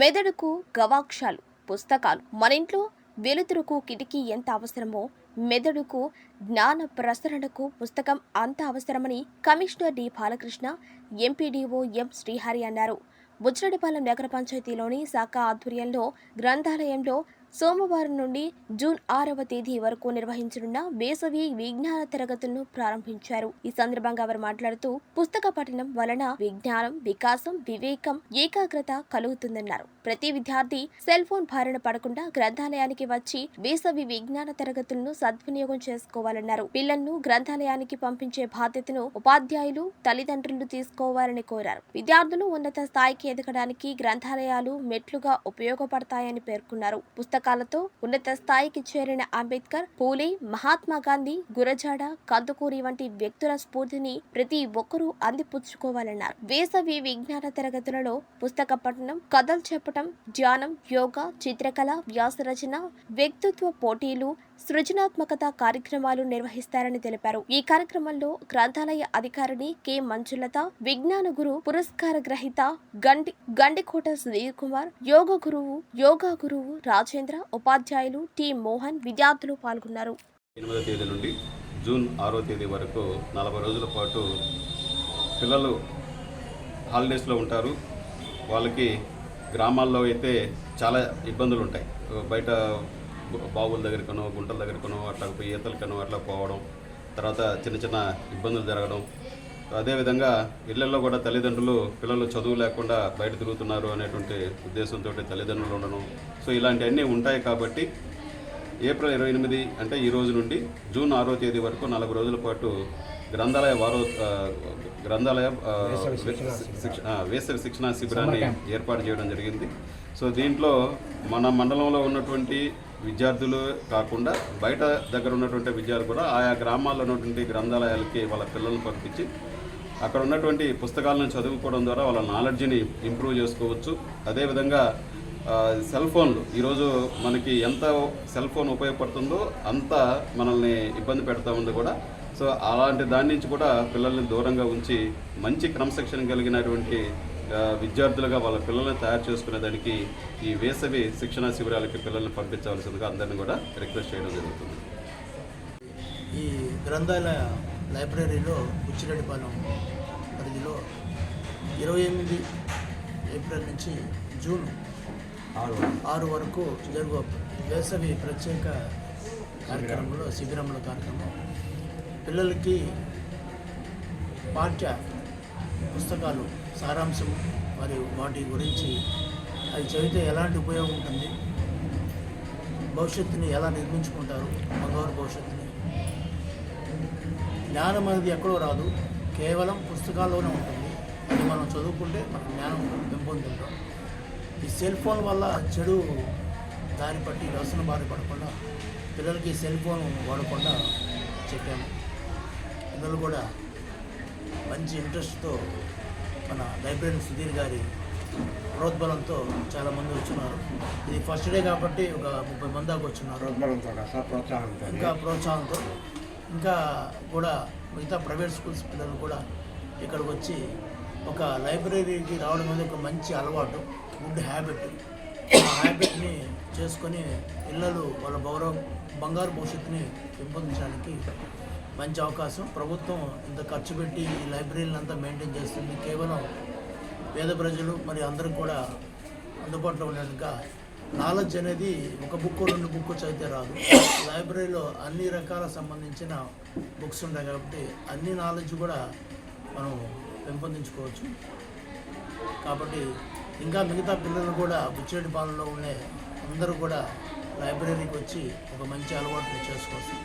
మెదడుకు గవాక్షాలు పుస్తకాలు. మన ఇంట్లో వెలుతురుకు కిటికీ ఎంత అవసరమో మెదడుకు జ్ఞాన ప్రసరణకు పుస్తకం అంత అవసరమని commissioner D. Balakrishna MPDO M. Srihari అన్నారు. బుచ్చిరెడ్డిపాలెం నగర పంచాయతీలోని శాఖ ఆధ్వర్యంలో గ్రంథాలయంలో సోమవారం నుండి జూన్ ఆరవ తేదీ వరకు నిర్వహించనున్న వేసవి విజ్ఞాన తరగతులను ప్రారంభించారు. ఈ సందర్భంగా వారు మాట్లాడుతూ పుస్తక పఠనం వలన విజ్ఞానం వికాసం వివేకం ఏకాగ్రత కలుగుతుందన్నారు. ప్రతి విద్యార్థి సెల్ ఫోన్ బారిన పడకుండా గ్రంథాలయానికి వచ్చి వేసవి విజ్ఞాన తరగతులను సద్వినియోగం చేసుకోవాలన్నారు. పిల్లలను గ్రంథాలయానికి పంపించే బాధ్యతను ఉపాధ్యాయులు తల్లిదండ్రులు తీసుకోవాలని కోరారు. విద్యార్థులు ఉన్నత స్థాయికి ఎదగడానికి గ్రంథాలయాలు మెట్లుగా ఉపయోగపడతాయని పేర్కొన్నారు. పుస్తక పుస్తకాలతో ఉన్నత స్థాయికి చేరిన అంబేద్కర్ పూలే మహాత్మా గాంధీ గురజాడ కందుకూరి వంటి వ్యక్తుల స్ఫూర్తిని ప్రతి ఒక్కరూ అందిపుచ్చుకోవాలన్నారు. వేసవి విజ్ఞాన తరగతులలో పుస్తక పఠనం కథలు చెప్పటం ధ్యానం యోగా చిత్రకళ వ్యాసరచన వ్యక్తిత్వ పోటీలు సృజనాత్మకత కార్యక్రమాలు నిర్వహిస్తారని తెలిపారు. ఈ కార్యక్రమంలో గ్రంథాలయ అధికారిని కె. మంజులత విజ్ఞాన గురు పురస్కార గ్రహీత గండి గండికోట సుధీర్ కుమార్ యోగ గురువు యోగా గురువు రాజేంద్ర ఉపాధ్యాయులు టి. మోహన్ విద్యార్థులు పాల్గొన్నారు. ఎనిమిదో తేదీ నుండి జూన్ ఆరో తేదీ వరకు నలభై రోజుల పాటు పిల్లలు హాలిడేస్లో ఉంటారు. వాళ్ళకి గ్రామాల్లో అయితే చాలా ఇబ్బందులు ఉంటాయి బయట బావుల దగ్గరకనో గుంటల దగ్గరకనో అట్లా పోయి ఈతలకనో అట్లా పోవడం తర్వాత చిన్న చిన్న ఇబ్బందులు జరగడం. అదేవిధంగా ఇళ్ళలో కూడా తల్లిదండ్రులు పిల్లలు చదువు లేకుండా బయట తిరుగుతున్నారు అనేటువంటి ఉద్దేశంతో తల్లిదండ్రులు ఉండడం. సో ఇలాంటివన్నీ ఉంటాయి కాబట్టి ఏప్రిల్ ఇరవై ఎనిమిది అంటే ఈ రోజు నుండి జూన్ ఆరో తేదీ వరకు నలభై రోజుల పాటు గ్రంథాలయ వారో గ్రంథాలయ వేసవి శిక్షణ శిబిరాన్ని ఏర్పాటు చేయడం జరిగింది. సో దీంట్లో మన మండలంలో ఉన్నటువంటి విద్యార్థులు కాకుండా బయట దగ్గర ఉన్నటువంటి విద్యార్థులు కూడా ఆయా గ్రామాల్లో ఉన్నటువంటి గ్రంథాలయాలకి వాళ్ళ పిల్లల్ని పంపించి అక్కడ ఉన్నటువంటి పుస్తకాలను చదువుకోవడం ద్వారా వాళ్ళ నాలెడ్జ్ని ఇంప్రూవ్ చేసుకోవచ్చు. అదేవిధంగా సెల్ ఫోన్లు ఈరోజు మనకి ఎంత సెల్ ఫోన్ ఉపయోగపడుతుందో అంత మనల్ని ఇబ్బంది పెడతా ఉంది కూడా. సో అలాంటి దాని నుంచి కూడా పిల్లల్ని దూరంగా ఉంచి మంచి క్రమశిక్షణ కలిగినటువంటి విద్యార్థులుగా వాళ్ళ పిల్లల్ని తయారు చేసుకునేదానికి ఈ వేసవి శిక్షణా శిబిరాలకి పిల్లల్ని పంపించవలసిందిగా అందరిని కూడా రిక్వెస్ట్ చేయడం జరుగుతుంది. ఈ గ్రంథాలయ లైబ్రరీలో బుచ్చిరెడ్డిపాలెం పరిధిలో ఇరవై ఎనిమిది ఏప్రిల్ నుంచి జూన్ ఆరు వరకు జరుగు వేసవి ప్రత్యేక కార్యక్రమంలో శిబిరంలో కార్యక్రమం. పిల్లలకి పాఠ్య పుస్తకాలు సారాంశం మరియు వాటి గురించి అది చదివితే ఎలాంటి ఉపయోగం ఉంటుంది? భవిష్యత్తుని ఎలా నిర్మించుకుంటారు? మగవారి భవిష్యత్తుని. జ్ఞానం అనేది ఎక్కడో రాదు. కేవలం పుస్తకాల్లోనే ఉంటుంది. అది మనం చదువుకుంటే మన జ్ఞానం పెంపొందుతాం సెల్ ఫోన్ వల్ల చెడు దారి పట్టి వ్యసన బారి పడకుండా పిల్లలకి సెల్ ఫోన్ వాడకుండా చెప్పాము. పిల్లలు కూడా మంచి ఇంట్రెస్ట్తో మన లైబ్రరీ సుధీర్ గారి ప్రోద్బలంతో చాలామంది వచ్చినారు. ఇది ఫస్ట్ డే కాబట్టి ఒక ముప్పై మంది దాకా వచ్చినారు. ఇంకా ప్రోత్సాహంతో. ఇంకా కూడా మిగతా ప్రైవేట్ స్కూల్స్ పిల్లలు కూడా ఇక్కడికి వచ్చి ఒక లైబ్రరీకి రావడం అనేది ఒక మంచి అలవాటు గుడ్ హ్యాబిట్ ఆ హ్యాబిట్ని చేసుకొని పిల్లలు వాళ్ళ గౌరవ బంగారు భవిష్యత్తుని పెంపొందించడానికి మంచి అవకాశం. ప్రభుత్వం ఇంత ఖర్చు పెట్టి ఈ లైబ్రరీలను అంతా మెయింటైన్ చేస్తుంది. కేవలం పేద ప్రజలు మరి అందరూ కూడా అందుబాటులో ఉండేట్టుగా నాలెడ్జ్ అనేది ఒక బుక్ రెండు బుక్ చదివితే రాదు. లైబ్రరీలో అన్ని రకాల సంబంధించిన బుక్స్ ఉంటాయి కాబట్టి అన్ని నాలెడ్జ్ కూడా మనం పెంపొందించుకోవచ్చు. కాబట్టి ఇంకా మిగతా పిల్లలు కూడా బుచ్చిరెడ్డి పాలనలో ఉండే అందరూ కూడా లైబ్రరీకి వచ్చి ఒక మంచి అలవాటుని చేసుకోవచ్చు